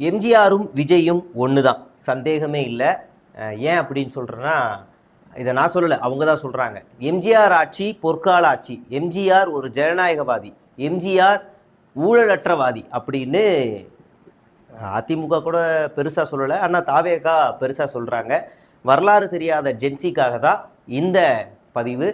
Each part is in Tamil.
எம்ஜிஆரும் விஜயும் ஒன்று தான் சந்தேகமே இல்லை. ஏன் அப்படின்னு சொல்கிறேன்னா இதை நான் சொல்லலை அவங்க தான் சொல்கிறாங்க எம்ஜிஆர் ஆட்சி பொற்கால ஆட்சி. எம்ஜிஆர் ஒரு ஜனநாயகவாதி. எம்ஜிஆர் ஊழலற்றவாதி அப்படின்னு அதிமுக கூட பெருசாக சொல்லலை. ஆனால் தாவேகா பெருசாக சொல்கிறாங்க வரலாறு தெரியாத ஜென்சிக்காக தான் இந்த பதிவு.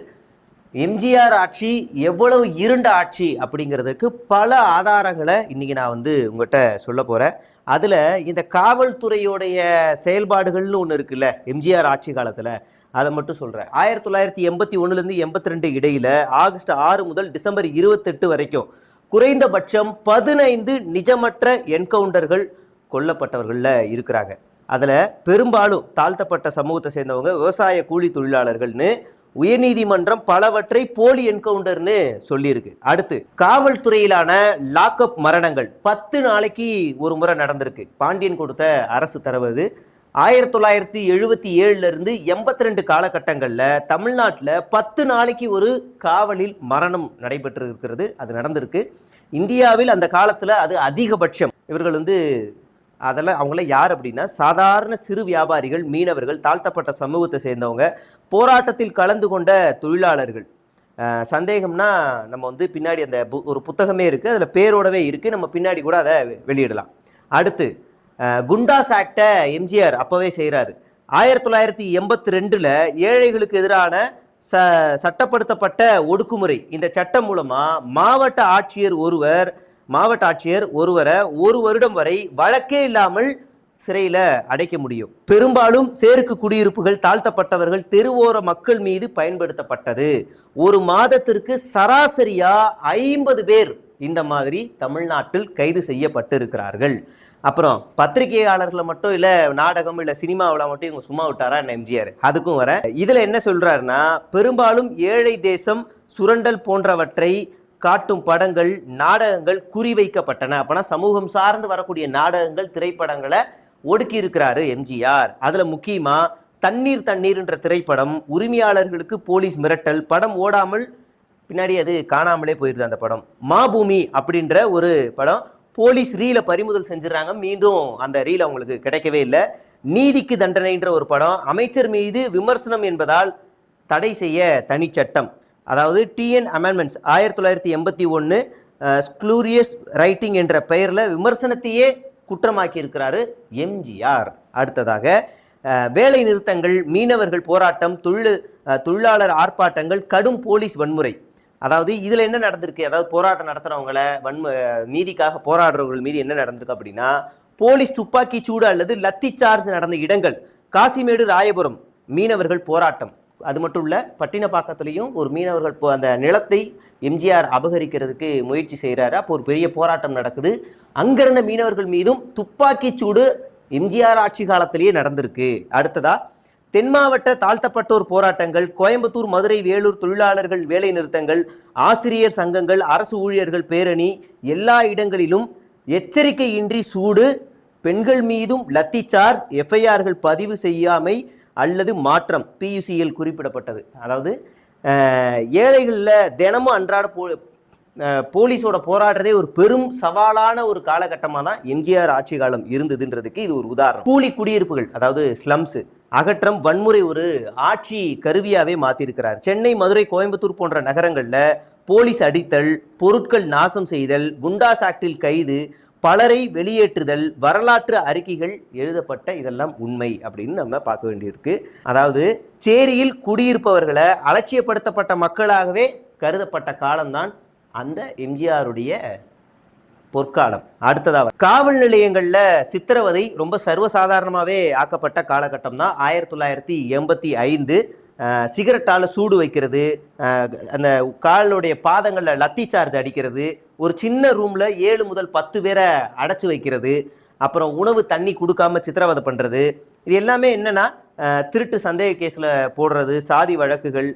எம்ஜிஆர் ஆட்சி எவ்வளவு இருண்ட ஆட்சி அப்படிங்கிறதுக்கு பல ஆதாரங்களை இன்னைக்கு நான் வந்து உங்கள்கிட்ட சொல்ல போகிறேன் அதில் இந்த காவல்துறையோடைய செயல்பாடுகள்னு ஒன்று இருக்குல்ல எம்ஜிஆர் ஆட்சி காலத்தில். அதை மட்டும் சொல்கிறேன் ஆயிரத்தி தொள்ளாயிரத்தி எண்பத்தி ஒன்றுலேருந்து எண்பத்தி ரெண்டு இடையில் ஆகஸ்ட் ஆறு முதல் டிசம்பர் இருபத்தெட்டு வரைக்கும் குறைந்தபட்சம் பதினைந்து நிஜமற்ற என்கவுண்டர்கள் கொல்லப்பட்டவர்களில் இருக்கிறாங்க. அதில் பெரும்பாலும் தாழ்த்தப்பட்ட சமூகத்தை சேர்ந்தவங்க விவசாய கூலி தொழிலாளர்கள்னு உயர்நீதிமன்றம் பலவற்றை போலி என்கவுண்டர்னு சொல்லியிருக்கு. அடுத்து காவல்துறையிலான லாக்அப் மரணங்கள் பத்து நாளைக்கு ஒரு முறை நடந்திருக்கு. பாண்டியன் கொடுத்த அரசு தரவது ஆயிரத்தி தொள்ளாயிரத்தி எழுபத்தி ஏழுலேருந்து எண்பத்தி ரெண்டு காலகட்டங்களில் தமிழ்நாட்டில் பத்து நாளைக்கு ஒரு காவலில் மரணம் நடைபெற்று இருக்கிறது அது நடந்திருக்கு. இந்தியாவில் அந்த காலத்தில் அது அதிகபட்சம். இவர்கள் வந்து அதெல்லாம் அவங்கள யார் அப்படின்னா சாதாரண சிறு வியாபாரிகள் மீனவர்கள் தாழ்த்தப்பட்ட சமூகத்தை சேர்ந்தவங்க போராட்டத்தில் கலந்து கொண்ட தொழிலாளர்கள். சந்தேகம்னா நம்ம வந்து பின்னாடி அந்த பு- ஒரு புத்தகமே இருக்குது அதில் பேரோடவே இருக்குது நம்ம பின்னாடி கூட அதை வெளியிடலாம். அடுத்து குண்டாஸ் ஆக்டை எம்ஜிஆர் அப்போவே செய்கிறாரு ஆயிரத்தி தொள்ளாயிரத்தி எண்பத்தி ரெண்டில் ஏழைகளுக்கு எதிரான ச சட்டப்படுத்தப்பட்ட ஒடுக்குமுறை. இந்த சட்டம் மூலமாக மாவட்ட ஆட்சியர் ஒருவர் மாவட்ட ஆட்சியர் ஒருவரை ஒரு வருடம் வரை வழக்கே இல்லாமல் சிறையில் அடைக்க முடியும். பெரும்பாலும் சேருக்கு குடியிருப்புகள் தாழ்த்தப்பட்டவர்கள் தெருவோர மக்கள் மீது பயன்படுத்தப்பட்டது. ஒரு மாதத்திற்கு சராசரியா ஐம்பது பேர் இந்த மாதிரி தமிழ்நாட்டில் கைது செய்யப்பட்டிருக்கிறார்கள். அப்புறம் பத்திரிகையாளர்களை மட்டும் இல்லை நாடகம் இல்லை சினிமாவில் மட்டும் இவங்க சும்மா விட்டாரா என்ன எம்ஜிஆர்? அதுக்கும் வர இதில் என்ன சொல்கிறாருன்னா பெரும்பாலும் ஏழை தேசம் சுரண்டல் போன்றவற்றை காட்டும் படங்கள் நாடகங்கள் குறிவைக்கப்பட்டன. அப்போனா சமூகம் சார்ந்து வரக்கூடிய நாடகங்கள் திரைப்படங்களை ஒடுக்கி இருக்கிறாரு எம்ஜிஆர். அதில் முக்கியமாக தண்ணீர் தண்ணீர்ன்ற திரைப்படம் உரிமையாளர்களுக்கு போலீஸ் மிரட்டல் படம் ஓடாமல் பின்னாடி அது காணாமலே போயிருது அந்த படம். மாபூமி அப்படின்ற ஒரு படம் போலீஸ் ரீலை பறிமுதல் செஞ்சிடறாங்க மீண்டும் அந்த ரீல் அவங்களுக்கு கிடைக்கவே இல்லை. நீதிக்கு தண்டனைன்ற ஒரு படம் அமைச்சர் மீது விமர்சனம் என்பதால் தடை செய்ய தனிச்சட்டம் அதாவது டிஎன் அமெண்ட்மெண்ட்ஸ் ஆயிரத்தி தொள்ளாயிரத்தி எண்பத்தி ஒன்று ஸ்க்ளூரியஸ் ரைட்டிங் என்ற பெயரில் விமர்சனத்தையே குற்றமாக்கி இருக்கிறாரு எம்ஜிஆர் அடுத்ததாக வேலை நிறுத்தங்கள் மீனவர்கள் போராட்டம் தொழில் தொழிலாளர் ஆர்ப்பாட்டங்கள் கடும் போலீஸ் வன்முறை. அதாவது இதில் என்ன நடந்திருக்கு? அதாவது போராட்டம் நடத்துகிறவங்கள வன்ம நீதிக்காக போராடுறவர்கள் மீது என்ன நடந்திருக்கு அப்படின்னா போலீஸ் துப்பாக்கி சூடு அல்லது லத்தி சார்ஜ் நடந்த இடங்கள் காசிமேடு ராயபுரம் மீனவர்கள் போராட்டம். அது மட்டும் இல்ல பட்டினப்பாக்கத்துலேயும் ஒரு மீனவர்கள் போ- அந்த நிலத்தை எம்ஜிஆர் அபகரிக்கிறதுக்கு முயற்சி செய்கிறாரு அப்போ ஒரு பெரிய போராட்டம் நடக்குது. அங்கிருந்த மீனவர்கள் மீதும் துப்பாக்கி சூடு எம்ஜிஆர் ஆட்சி காலத்திலேயே நடந்திருக்கு. அடுத்ததா தென் மாவட்ட தாழ்த்தப்பட்டோர் போராட்டங்கள் கோயம்புத்தூர் மதுரை வேலூர் தொழிலாளர்கள் வேலை நிறுத்தங்கள் ஆசிரியர் சங்கங்கள் அரசு ஊழியர்கள் பேரணி எல்லா இடங்களிலும் எச்சரிக்கையின்றி சூடு பெண்கள் மீதும் லத்தி சார்ஜ் எஃப்ஐஆர்கள் பதிவு செய்யாமை அல்லது மாற்றம் பியூசியில் குறிப்பிடப்பட்டது. அதாவது ஏழைகளில் தினமும் அன்றாட போ அஹ், போலீஸோட போராடுறதே ஒரு பெரும் சவாலான ஒரு காலகட்டமாக தான் எம்ஜிஆர் ஆட்சி காலம் இருந்ததுன்றதுக்கு இது ஒரு உதாரணம். கூலி குடியிருப்புகள் அதாவது ஸ்லம்ஸ் அகற்றம் வன்முறை ஒரு ஆட்சி கருவியாகவே மாத்திருக்கிறார் சென்னை மதுரை கோயம்புத்தூர் போன்ற நகரங்களில் போலீஸ் அடித்தல் பொருட்கள் நாசம் செய்தல் குண்டாஸ் ஆக்டில் கைது பலரை வெளியேற்றுதல் வரலாற்று அறிக்கைகள் எழுதப்பட்ட இதெல்லாம் உண்மை அப்படின்னு நம்ம பார்க்க வேண்டியிருக்கு. அதாவது சேரியில் குடியிருப்பவர்களை அலட்சியப்படுத்தப்பட்ட மக்களாகவே கருதப்பட்ட காலம்தான் அந்த எம்ஜிஆருடைய பொற்காலம். அடுத்ததாக காவல் நிலையங்களில் சித்திரவதை ரொம்ப சர்வசாதாரணமாகவே ஆக்கப்பட்ட காலகட்டம் தான் ஆயிரத்தி தொள்ளாயிரத்தி எண்பத்தி ஐந்து. சிகரெட்டால் சூடு வைக்கிறது அந்த காலுடைய பாதங்களில் லத்தி சார்ஜ் அடிக்கிறது ஒரு சின்ன ரூமில் ஏழு முதல் பத்து பேரை அடைச்சி வைக்கிறது அப்புறம் உணவு தண்ணி கொடுக்காம சித்திரவதை பண்ணுறது இது எல்லாமே என்னென்னா திருட்டு சந்தேக கேஸில் போடுறது சாதி வழக்குகள்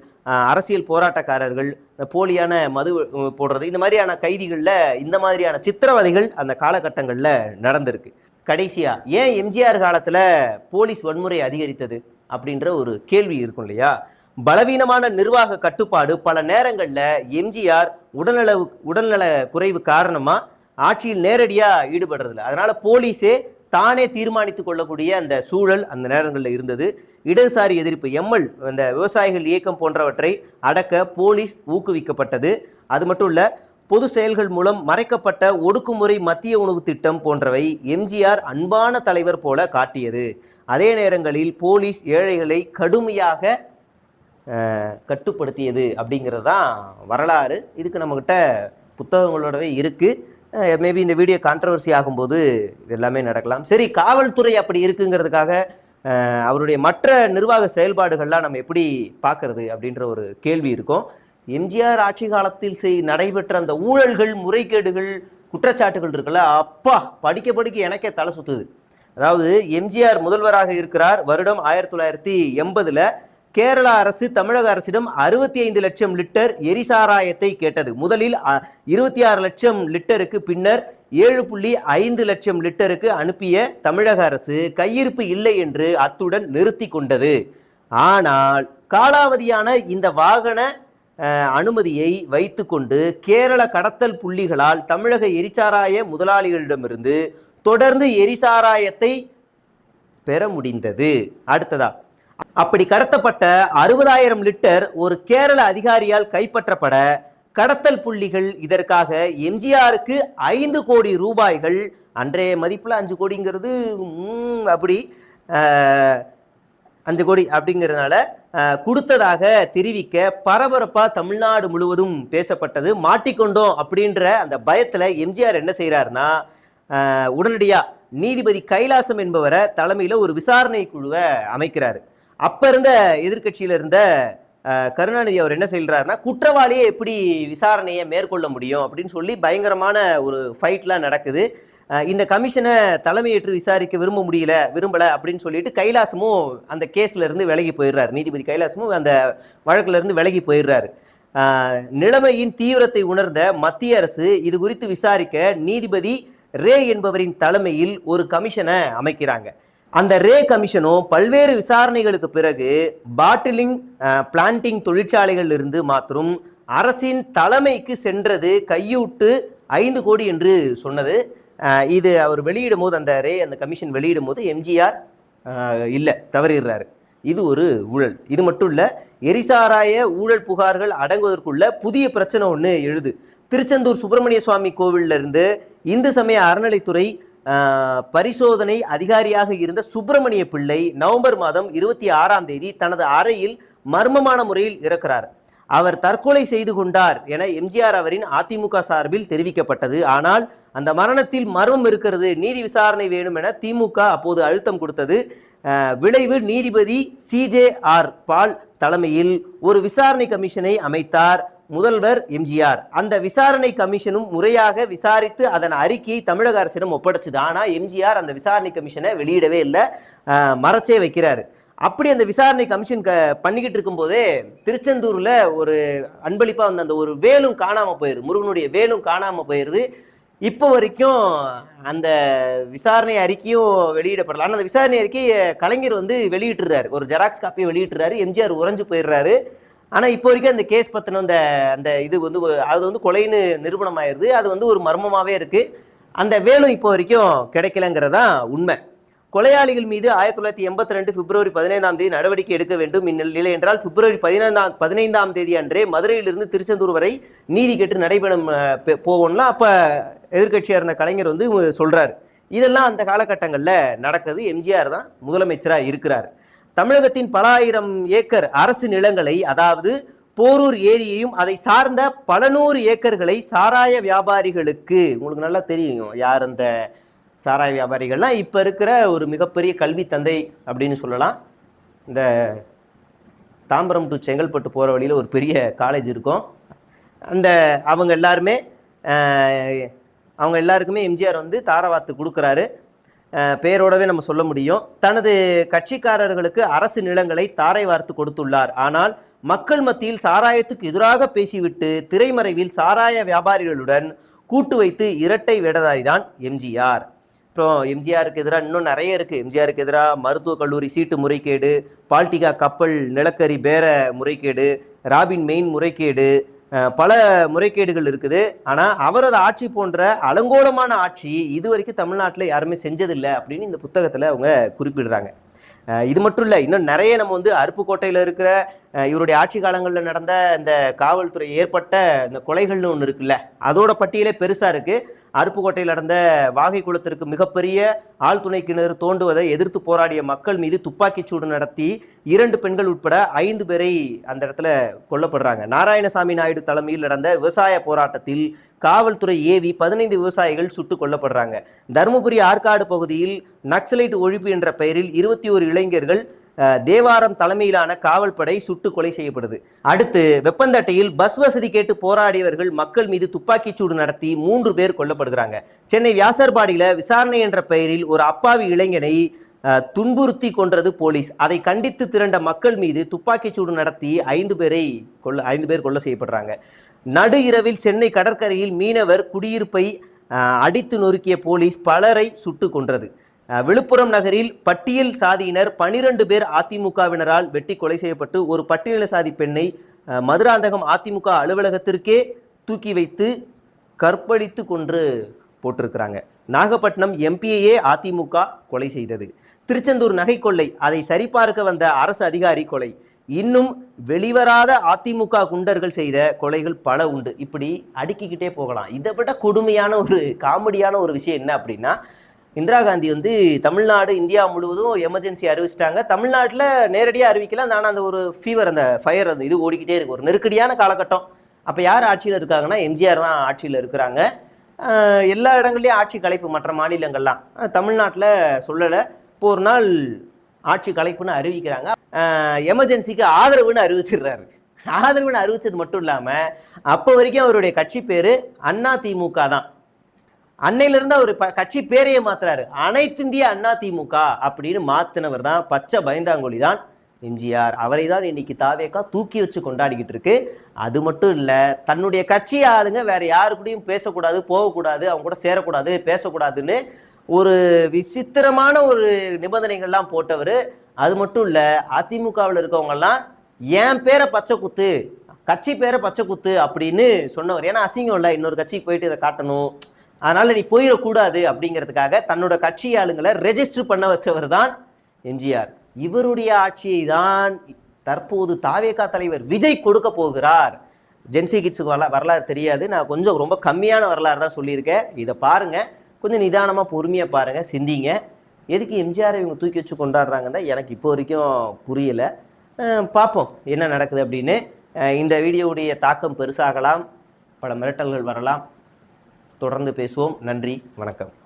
அரசியல் போராட்டக்காரர்கள் போலியான மது போடுறது இந்த மாதிரியான கைதிகளில் இந்த மாதிரியான சித்திரவதைகள் அந்த காலகட்டங்களில் நடந்திருக்கு. கடைசியாக ஏன் எம்ஜிஆர் காலத்தில் போலீஸ் வன்முறை அதிகரித்தது? அப்படின்ற ஒரு கேள்வி இருக்கும் இல்லையா? பலவீனமான நிர்வாக கட்டுப்பாடு பல நேரங்களில் எம்ஜிஆர் உடல்நல உடல்நல குறைவு காரணமாக ஆட்சியில் நேரடியாக ஈடுபடுறதில்ல. அதனால் போலீஸே தானே தீர்மானித்து கொள்ளக்கூடிய அந்த சூழல் அந்த நேரங்களில் இருந்தது. இடதுசாரி எதிர்ப்பு எம்எல் அந்த விவசாயிகள் இயக்கம் போன்றவற்றை அடக்க போலீஸ் ஊக்குவிக்கப்பட்டது. அது மட்டும் இல்ல பொது செயல்கள் மூலம் மறைக்கப்பட்ட ஒடுக்குமுறை மத்திய உணவு திட்டம் போன்றவை எம்ஜிஆர் அன்பான தலைவர் போல காட்டியது. அதே நேரங்களில் போலீஸ் ஏழைகளை கடுமையாக கட்டுப்படுத்தியது அப்படிங்கிறது தான் வரலாறு. இதுக்கு நம்மக்கிட்ட புத்தகங்களோடவே இருக்குது மேபி இந்த வீடியோ கான்ட்ரவர்சி ஆகும்போது இது எல்லாமே நடக்கலாம். சரி காவல்துறை அப்படி இருக்குங்கிறதுக்காக அவருடைய மற்ற நிர்வாக செயல்பாடுகள்லாம் நம்ம எப்படி பார்க்கறது அப்படின்ற ஒரு கேள்வி இருக்கும். எம்ஜிஆர் ஆட்சி காலத்தில் செய் நடைபெற்ற அந்த ஊழல்கள் முறைகேடுகள் குற்றச்சாட்டுகள் இருக்குல்ல அப்பா படிக்க படிக்க எனக்கே தலை சுற்றுது அதாவது எம்ஜிஆர் முதல்வராக இருக்கிறார் வருடம் ஆயிரத்தி தொள்ளாயிரத்தி எண்பதுல கேரளா அரசு தமிழக அரசிடம் அறுபத்தி ஐந்து லட்சம் லிட்டர் எரிசாராயத்தை கேட்டது. முதலில் இருபத்தி ஆறு லட்சம் லிட்டருக்கு பின்னர் ஏழு புள்ளி ஐந்து லட்சம் லிட்டருக்கு அனுப்பிய தமிழக அரசு கையிருப்பு இல்லை என்று அத்துடன் நிறுத்தி கொண்டது. ஆனால் காலாவதியான இந்த வாகன அனுமதியை வைத்துக்கொண்டு கேரள கடத்தல் புள்ளிகளால் தமிழக எரிசாராய முதலாளிகளிடமிருந்து தொடர்ந்து எரிசாராயத்தை பெற முடிந்தது. அடுத்ததா அப்படி கடத்தப்பட்ட அறுபதாயிரம் லிட்டர் ஒரு கேரள அதிகாரியால் கைப்பற்றப்பட கடத்தல் புள்ளிகள் இதற்காக எம்ஜிஆருக்கு ஐந்து கோடி ரூபாய்கள் அன்றைய மதிப்பில் அஞ்சு கோடிங்கிறது அப்படி அஞ்சு கோடி அப்படிங்கிறதுனால கொடுத்ததாக தெரிவிக்க பரபரப்பாக தமிழ்நாடு முழுவதும் பேசப்பட்டது. மாட்டிக்கொண்டோம் அப்படின்ற அந்த பயத்தில் எம்ஜிஆர் என்ன செய்கிறாருன்னா உடனடியாக நீதிபதி கைலாசம் என்பவரை தலைமையில் ஒரு விசாரணை குழுவை அமைக்கிறாரு. அப்போ இருந்த எதிர்கட்சியில் இருந்த கருணாநிதி அவர் என்ன சொல்றாருன்னா குற்றவாளியை எப்படி விசாரணையை மேற்கொள்ள முடியும் அப்படின்னு சொல்லி பயங்கரமான ஒரு ஃபைட்லாம் நடக்குது. இந்த கமிஷனை தலைமையேற்று விசாரிக்க விரும்ப முடியல விரும்பல அப்படின்னு சொல்லிட்டு கைலாசமும் அந்த கேஸ்ல இருந்து விலகி போயிடுறாரு. நீதிபதி கைலாசமும் அந்த வழக்குலேருந்து விலகி போயிடுறாரு. நிலைமையின் தீவிரத்தை உணர்ந்த மத்திய அரசு இது குறித்து விசாரிக்க நீதிபதி ரே என்பவரின் தலைமையில் ஒரு கமிஷனை அமைக்கிறாங்க. அந்த ரே கமிஷனும் பல்வேறு விசாரணைகளுக்கு பிறகு பாட்டிலிங் பிளான்டிங் தொழிற்சாலைகளில் இருந்து மாத்திரம் அரசின் தலைமைக்கு சென்றது கையூட்டு ஐந்து கோடி என்று சொன்னது. இது அவர் வெளியிடும் போது அந்த ரே அந்த கமிஷன் வெளியிடும் போது எம்ஜிஆர் இல்லை தவறிடுறாரு. இது ஒரு ஊழல். இது மட்டும் இல்லை எரிசாராய ஊழல் புகார்கள் அடங்குவதற்குள்ள புதிய பிரச்சனை ஒன்று எழுது. திருச்செந்தூர் சுப்பிரமணிய சுவாமி கோவிலிருந்து இருந்து இந்து சமய அறநிலைத்துறை பரிசோதனை அதிகாரியாக இருந்த சுப்பிரமணிய பிள்ளை நவம்பர் மாதம் இருபத்தி ஆறாம் தேதி தனது அறையில் மர்மமான முறையில் இறக்கிறார். அவர் தற்கொலை செய்து கொண்டார் என எம்ஜிஆர் அவரின் அதிமுக சார்பில் தெரிவிக்கப்பட்டது. ஆனால் அந்த மரணத்தில் மர்மம் இருக்கிறது நீதி விசாரணை வேணும் என திமுக அப்போது அழுத்தம் கொடுத்தது. விளைவு நீதிபதி சிஜேஆர் பால் தலைமையில் ஒரு விசாரணை கமிஷனை அமைத்தார். முதல்வர் எம்ஜிஆர். அந்த விசாரணை கமிஷனும் முறையாக விசாரித்து அதன் அறிக்கையை தமிழக அரசிடம் ஒப்படைச்சது. ஆனால் எம்ஜிஆர் அந்த விசாரணை கமிஷனை வெளியிடவே இல்லை. மறைச்சே வைக்கிறாரு. அப்படி அந்த விசாரணை கமிஷன் க பண்ணிக்கிட்டு இருக்கும்போதே திருச்செந்தூரில் ஒரு அன்பளிப்பாக வந்த அந்த ஒரு வேலும் காணாமல் போயிருது. முருகனுடைய வேலும் காணாமல் போயிருது. இப்போ வரைக்கும் அந்த விசாரணை அறிக்கையும் வெளியிடப்படல. ஆனால் அந்த விசாரணை அறிக்கையை கலைஞர் வந்து வெளியிட்டுறாரு ஒரு ஜெராக்ஸ் காப்பியை வெளியிட்டுறாரு எம்ஜிஆர் உறைஞ்சு போயிடுறாரு. ஆனால் இப்போ வரைக்கும் அந்த கேஸ் பற்றின அந்த அந்த இது வந்து அது வந்து கொலைன்னு நிரூபணம் ஆயிருது அது வந்து ஒரு மர்மமாகவே இருக்குது அந்த வேலும் இப்போ வரைக்கும் கிடைக்கலங்கிறதான் உண்மை. கொலையாளிகள் மீது ஆயிரத்தி தொள்ளாயிரத்தி எண்பத்தி ரெண்டு பிப்ரவரி பதினைந்தாம் தேதி நடவடிக்கை எடுக்க வேண்டும் இந்நிலை என்றால் பிப்ரவரி பதினைந்தாம் பதினைந்தாம் தேதி அன்றே மதுரையிலிருந்து திருச்செந்தூர் வரை நீதி கேட்டு நடைபெறும் போவோம்னா அப்போ எதிர்கட்சியாக இருந்த கலைஞர் வந்து சொல்கிறார் இதெல்லாம் அந்த காலகட்டங்களில் நடக்குது. எம்ஜிஆர் தான் முதலமைச்சராக இருக்கிறார். தமிழகத்தின் பல ஆயிரம் ஏக்கர் அரசு நிலங்களை அதாவது போரூர் ஏரியையும் அதை சார்ந்த பல நூறு ஏக்கர்களை சாராய வியாபாரிகளுக்கு உங்களுக்கு நல்லா தெரியும் யார் அந்த சாராய வியாபாரிகள்லாம் இப்போ இருக்கிற ஒரு மிகப்பெரிய கல்வி தந்தை அப்படின்னு சொல்லலாம். இந்த தாம்பரம் டு செங்கல்பட்டு போகிற வழியில் ஒரு பெரிய காலேஜ் இருக்கும். அந்த அவங்க எல்லாருமே அவங்க எல்லாருக்குமே எம்ஜிஆர் வந்து தாரவாத்து கொடுக்குறாரு. பெயரோடவே பேரோடவே நம்ம சொல்ல முடியும். தனது கட்சிக்காரர்களுக்கு அரசு நிலங்களை தாரை வார்த்து கொடுத்துள்ளார். ஆனால் மக்கள் மத்தியில் சாராயத்துக்கு எதிராக பேசிவிட்டு திரைமறைவில் சாராய வியாபாரிகளுடன் கூட்டு வைத்து இரட்டை வேடதாரி தான் எம்ஜிஆர். அப்புறம் எம்ஜிஆருக்கு எதிராக இன்னும் நிறைய இருக்குது எம்ஜிஆருக்கு எதிராக மருத்துவக் கல்லூரி சீட்டு முறைகேடு பால்டிகா கப்பல் நிலக்கரி பேர முறைகேடு ராபின் மெயின் முறைகேடு பல முறைகேடுகள் இருக்குது. ஆனால் அவரது ஆட்சி போன்ற அலங்கோலமான ஆட்சி இது வரைக்கும் தமிழ்நாட்டில் யாருமே செஞ்சதில்லை அப்படின்னு இந்த புத்தகத்தில் அவங்க குறிப்பிடுறாங்க. இது மட்டும் இல்லை இன்னும் நிறைய நம்ம வந்து அருப்புக்கோட்டையில் இருக்கிற இவருடைய ஆட்சி காலங்களில் நடந்த இந்த காவல்துறை ஏற்பட்ட இந்த கொலைகள்னு ஒன்று இருக்குல்ல அதோட பட்டியலே பெருசாக இருக்குது அருப்புக்கோட்டையில் நடந்த வாகை குளத்திற்கு மிகப்பெரிய ஆழ்துணை கிணறு தோண்டுவதை எதிர்த்து போராடிய மக்கள் மீது துப்பாக்கிச் சூடு நடத்தி இரண்டு பெண்கள் உட்பட ஐந்து பேரை அந்த இடத்துல கொல்லப்படுறாங்க. நாராயணசாமி நாயுடு தலைமையில் நடந்த விவசாய போராட்டத்தில் காவல்துறை ஏவி பதினைந்து விவசாயிகள் சுட்டு கொல்லப்படுறாங்க. தருமபுரி ஆற்காடு பகுதியில் நக்சலைட் ஒழிப்பு என்ற பெயரில் இருபத்தி ஒரு இளைஞர்கள் தேவாரம் தலைமையிலான காவல்படை சுட்டு கொலை செய்யப்படுது. அடுத்து வெப்பந்தட்டையில் பஸ் வசதி கேட்டு போராடியவர்கள் மக்கள் மீது துப்பாக்கிச்சூடு நடத்தி மூன்று பேர் கொல்லப்படுகிறாங்க. சென்னை வியாசர்பாடியில் விசாரணை என்ற பெயரில் ஒரு அப்பாவி இளைஞனை துன்புறுத்தி கொன்றது போலீஸ். அதை கண்டித்து திரண்ட மக்கள் மீது துப்பாக்கிச் சூடு நடத்தி ஐந்து பேரை கொல்ல ஐந்து பேர் கொல்ல செய்யப்படுறாங்க. நடு இரவில் சென்னை கடற்கரையில் மீனவர் குடியிருப்பை அடித்து நொறுக்கிய போலீஸ் பலரை சுட்டு கொன்றது. விழுப்புரம் நகரில் பட்டியல் சாதியினர் பனிரெண்டு பேர் அதிமுகவினரால் வெட்டி கொலை செய்யப்பட்டு ஒரு பட்டியல சாதி பெண்ணை மதுராந்தகம் அதிமுக அலுவலகத்திற்கே தூக்கி வைத்து கற்பழித்து கொன்று போட்டிருக்கிறாங்க. நாகப்பட்டினம் எம்பியையே அதிமுக கொலை செய்தது. திருச்செந்தூர் நகை கொள்ளை அதை சரிபார்க்க வந்த அரசு அதிகாரி கொலை. இன்னும் வெளிவராத அதிமுக குண்டர்கள் செய்த கொலைகள் பல உண்டு. இப்படி அடுக்கிக்கிட்டே போகலாம். இதை விட கொடுமையான ஒரு காமெடியான ஒரு விஷயம் என்ன அப்படின்னா இந்திரா காந்தி வந்து தமிழ்நாடு இந்தியா முழுவதும் எமர்ஜென்சி அறிவிச்சிட்டாங்க. தமிழ்நாட்டில் நேரடியாக அறிவிக்கலாம் ஆனால் அந்த ஒரு ஃபீவர் அந்த ஃபயர் அந்த இது ஓடிக்கிட்டே இருக்கு. ஒரு நெருக்கடியான காலகட்டம். அப்போ யார் ஆட்சியில் இருக்காங்கன்னா எம்ஜிஆர் தான் ஆட்சியில் இருக்கிறாங்க. எல்லா இடங்கள்லையும் ஆட்சி கலைப்பு மற்ற மாநிலங்கள்லாம். தமிழ்நாட்டில் சொல்லலை. இப்போ ஒரு நாள் ஆட்சி கலைப்புன்னு அறிவிக்கிறாங்க. எமர்ஜென்சிக்கு ஆதரவுன்னு அறிவிச்சிடுறாரு. ஆதரவுன்னு அறிவிச்சது மட்டும் இல்லாமல் அப்போ வரைக்கும் அவருடைய கட்சி பேர் அண்ணா திமுக தான். அன்னையிலிருந்து அவர் கட்சி பேரையே மாத்துறாரு. அனைத்திந்திய அண்ணா திமுக அப்படின்னு மாத்தினவர் தான் பச்சை பயந்தாங்கொழி தான் எம்ஜிஆர். அவரை தான் இன்னைக்கு தாவேக்கா தூக்கி வச்சு கொண்டாடிக்கிட்டு இருக்கு. அது மட்டும் இல்லை தன்னுடைய கட்சி ஆளுங்க வேற யாரு கூடயும் பேசக்கூடாது போகக்கூடாது அவங்க கூட சேரக்கூடாது பேசக்கூடாதுன்னு ஒரு விசித்திரமான ஒரு நிபந்தனைகள்லாம் போட்டவர். அது மட்டும் இல்லை அதிமுகவில் இருக்கவங்கெல்லாம் என் பேரை பச்சை குத்து கட்சி பேரை பச்சை குத்து அப்படின்னு சொன்னவர். ஏன்னா அசிங்கம் இல்லை இன்னொரு கட்சிக்கு போயிட்டு இதை காட்டணும். அதனால நீ போயிடக்கூடாது அப்படிங்கிறதுக்காக தன்னோட கட்சி ஆளுங்களை ரெஜிஸ்டர் பண்ண வச்சவர் தான் எம்ஜிஆர். இவருடைய ஆட்சியை தான் தற்போது தாவேகா தலைவர் விஜய் கொடுக்க போகிறார். ஜென்சி கிட்ஸுக்கு வரலா வரலாறு தெரியாது. நான் கொஞ்சம் ரொம்ப கம்மியான வரலாறு தான் சொல்லியிருக்கேன். இதை பாருங்கள் கொஞ்சம் நிதானமாக பொறுமையாக பாருங்கள் சிந்திங்க. எதுக்கு எம்ஜிஆரை இவங்க தூக்கி வச்சு கொண்டாடுறாங்கன்னு எனக்கு இப்போ வரைக்கும் புரியலை. பார்ப்போம். என்ன நடக்குது அப்படின்னு. இந்த வீடியோவுடைய தாக்கம் பெருசாகலாம். பல மிரட்டல்கள் வரலாம். தொடர்ந்து பேசுவோம். நன்றி. வணக்கம்.